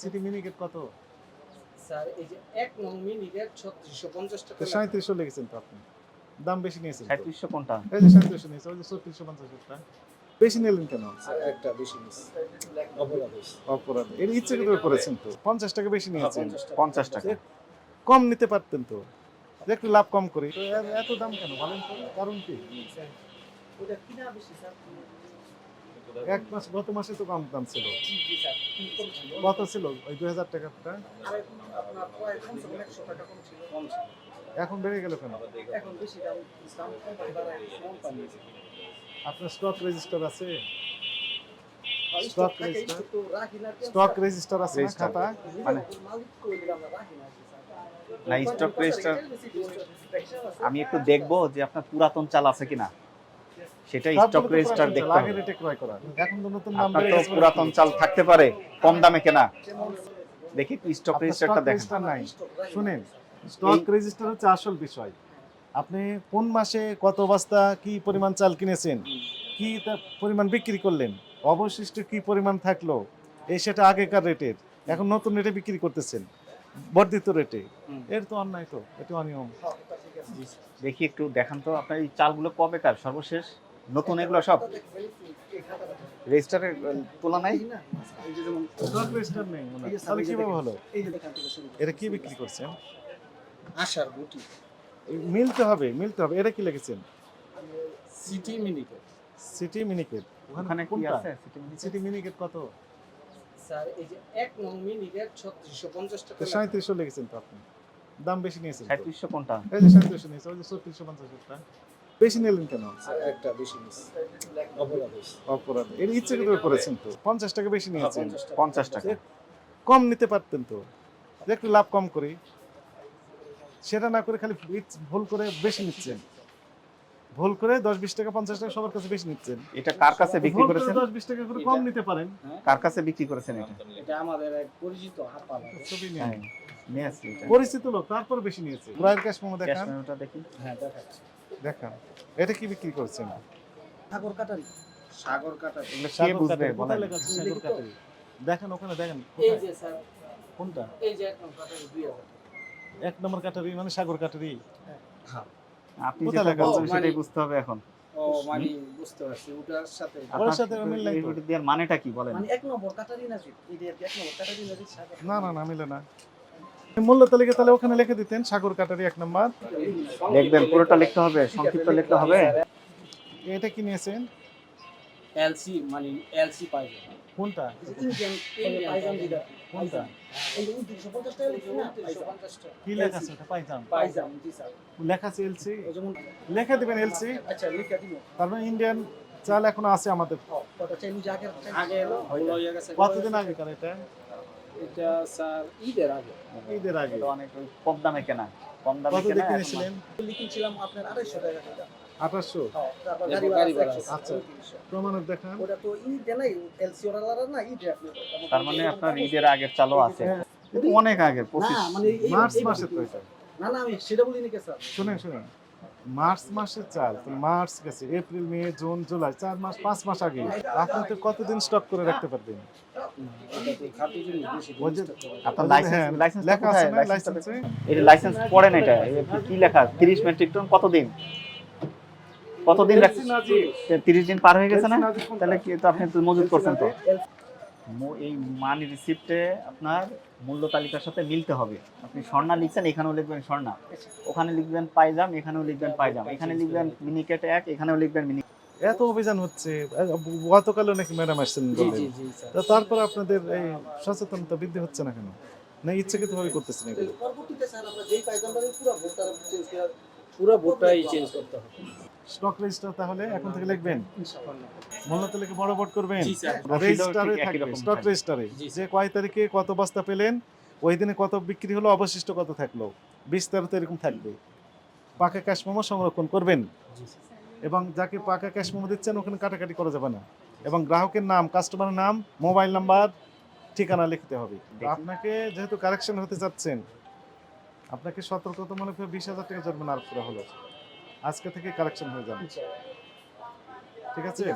City Miniket কত? Sir এই যে এক নং ছত্রিশশো পঞ্চাশ টাকা সাঁত্রিশশো লেগেছেন তো আপনি। দাম বেশি নিয়েছেন। সাঁত্রিশশো কোনটা? এই যে সাঁত্রিশশো নিয়েছে ওই যে ছত্রিশশো পঞ্চাশটা বেশি নিলেন কেন? একটা বেশি অপরাধ এর ইচ্ছে করে করেছেন তো। পঞ্চাশ টাকা বেশি নিয়েছেন। পঞ্চাশ টাকা। কম নিতে পারতেন তো। একটু লাভ কম করি। এত দাম কেন? বলেন তো। কারণ কি? ওটা কিনা বেশি স্যার? এক মাস গত মাসে তো কম দাম ছিল। কত ছিল? ওই দুই হাজার টাকাটা এখন বেড়ে গেল কেন? এখন বেশি দাম দাম কোম্পানি বাড়ায় কোম্পানি আপনার স্টক রেজিস্টার আছে? Stock Stock stock stock? Register আছে খাতা? মানে- না কি, স্যার। না, stock register- আমি আমি একটু দেখব যে আপনার পুরাতন চাল আছে কিনা। সেটা স্টক রেজিস্টার দেখতে হবে। রেটে ক্রয় করা। এখন তো নতুন দাম তো পুরাতন চাল থাকতে পারে কম দামে কেনা। দেখি একটু স্টক রেজিস্টারটা দেখেন। নাই। শুনেন স্টক রেজিস্টার হচ্ছে আসল বিষয়। আপনি কোন মাসে কত বস্তা কি পরিমাণ চাল কিনেছেন কি তার পরিমাণ বিক্রি করলেন অবশিষ্ট কি পরিমাণ থাকল এই সেটা আগেকার রেটের। এখন নতুন রেটে বিক্রি করতেছেন বর্ধিত রেটে। এর তো অন্যায় তো এটা অনিয়ম। দেখি একটু দেখান তো আপনার এই চালগুলো কবেকার সর্বশেষ? নতুন এগুলো সব রেজিস্টারের তোলা নাই রেজিস্টার তাহলে কীভাবে হলো। এটা কি বিক্রি করছেন? আশার গুটি মিলতে হবে মিলতে হবে। এটা কি লিখেছেন? সিটি মিনিকেট সিটি মিনিকেট ওখানে কি আছে? সিটি মিনিকেট কত? স্যার এই যে এক নং ছত্রিশশো পঞ্চাশ টাকা তো সাঁত্রিশশো লেগেছেন তো আপনি। দাম বেশি নিয়েছেন তো। সাঁত্রিশশো কোনটা? এই যে সাঁত্রিশশো নিয়েছে ওই যে ছত্রিশশো পঞ্চাশটা বেশি নিলেন কেন? একটা বেশি অপরাধ এর ইচ্ছে করে করেছেন তো? পঞ্চাশ টাকা বেশি নিয়েছেন। পঞ্চাশ টাকা। কম নিতে পারতেন তো? একটু লাভ কম করি। সেটা না করে খালি ভুল করে বেশি নিচ্ছেন। ভুল করে দশ বিশ টাকা পঞ্চাশ টাকা সবার কাছে বেশি নিচ্ছেন। এটা কার কাছে বিক্রি করে করেছেন? দশ বিশ টাকা করে কম নিতে পারেন। কার কাছে বিক্রি করেছেন এটা? এটা আমাদের এক পরিচিত ছবি নিয়ে হ্যাঁ পরিচিত লোক তারপর বেশি নিয়েছে। ক্রয়ের ক্যাশ মোমো দেখান। দেখি। হ্যাঁ দেখাচ্ছি। দেখান। এটা কি বিক্রি করছেন? সাগর কাটারি। সাগর কাটারি। কে সাগর বুঝবে? কাটারি, কোথায় বলেন। লেখা আছে সাগর কাটারি? দেখেন ওখানে দেখেন এই যে স্যার। কোনটা? এই যে এক নং কাটারি দুই হাজার। এক নম্বর কাটারি মানে সাগর কাটারি। আপনি যেটা বলছেন সেটাই বুঝতে হবে এখন। ও মানে বুঝতে পারছি ওটার সাথে মিল। দেওয়ার মানেটা কি বলেন? মানে এক নম্বর কাটারি না এই যে এক নম্বর কাটারি না যে সাগর না না না মিলে না। মূল্য তালিকা তাহলে ওখানে লিখে দিতেন সাগর কাটারি এক নম্বর। দেখবেন পুরোটা লিখতে হবে সংক্ষিপ্ত লিখতে হবে। এটা কি নিয়েছেন? এলসি মানে এলসি কোনটা? ইন্ডিয়ান কোনটা? এই যে 2950 টাকা লিখছি না 2950 টাকা কি লেখা আছে ওটা? পাইজাম। পাইজাম জি স্যার। লেখা আছে এলসি। লেখা দিবেন এলসি। আচ্ছা লিখে দিব। তার মানে ইন্ডিয়ান চাল এখনও আছে আমাদের। কত চাই নিজে আগে আগে হলো গেছে কতদিন আগে কার এটা? এটা স্যার ঈদের আগে। ঈদের আগে। অনেক কম দামে কেনা। কম দামে কত কেনা কিনেছিলেন? লিখেছিলাম আপনার 250 টাকা আঠাশশো? হ্যাঁ আচ্ছা। প্রমাণক দেখান। ওটা তো ঈদে নাই না ঈদে তার মানে আপনার ঈদের আগের চালও আছে। হ্যাঁ। অনেক আগের পঁচিশ মানে মার্চ এই- মাসে তো এটা। না না আমি সেটা বলিনি কে স্যার। শুনেন শুনেন। মার্চ মাসের চাল মার্চ গেছে এপ্রিল মে জুন জুলাই চার মাস পাঁচ মাস আগে। আপনি তো কতদিন স্টক করে রাখতে পারবেন? লাইসেন্স হ্যাঁ, লাইসেন্স না এটা পড়েন এটা? কি লেখা? 30 মেট্রিক টন কতদিন? কতদিন তিরিশ দিন পার হয়ে গেছে না? তাহলে কি তো আপনি তো মজুত করছেন তো। এই মানি রিসিপ্টে আপনার মূল্য তালিকার সাথে মিলতে হবে। আপনি স্বর্ণা লিখছেন এখানেও লিখবেন স্বর্ণা। ওখানে লিখবেন পাইজাম এখানেও লিখবেন পাইজাম এখানে লিখবেন মিনিকেট এক এখানেও লিখবেন মিনি এত অভিযান হচ্ছে। গতকালও নাকি ম্যাডাম আসছেন জি বললেন। জি জি স্যার তা তারপর আপনাদের এই সচেতনতা বৃদ্ধি হচ্ছে না কেন? না ইচ্ছাকৃত ভাবে করতেছেন এগুলো? পরবর্তীতে স্যার আমরা যেই পাইজামটা পুরো করে পুরো ভোটটাই চেঞ্জ করতে হবে। স্টক রেজিস্টার তাহলে এখন থেকে লিখবেন? ইনশাআল্লাহ। মূল্য তালিকা বড় করবেন? রেজিস্টারে থাকবে স্টক রেজিস্টারে যে কয় তারিখে কত বস্তা পেলেন ওই দিনে কত বিক্রি হলো অবশিষ্ট কত থাকল বিস্তারিত এরকম থাকবে। পাকা ক্যাশ মেমো সংরক্ষণ করবেন। এবং যাকে পাকা ক্যাশ মেমো দিচ্ছেন ওখানে কাটাকাটি করা যাবে না। এবং গ্রাহকের নাম কাস্টমারের নাম মোবাইল নাম্বার ঠিকানা লিখতে হবে। আপনাকে যেহেতু কারেকশন হতে চাচ্ছেন আপনাকে সতর্কতা মনে সতর্কতামূলক বিশ হাজার টাকা জরিমানা আরোপ করা হলো। আজকে থেকে কালেকশন হয়ে যাবে। ঠিক আছে।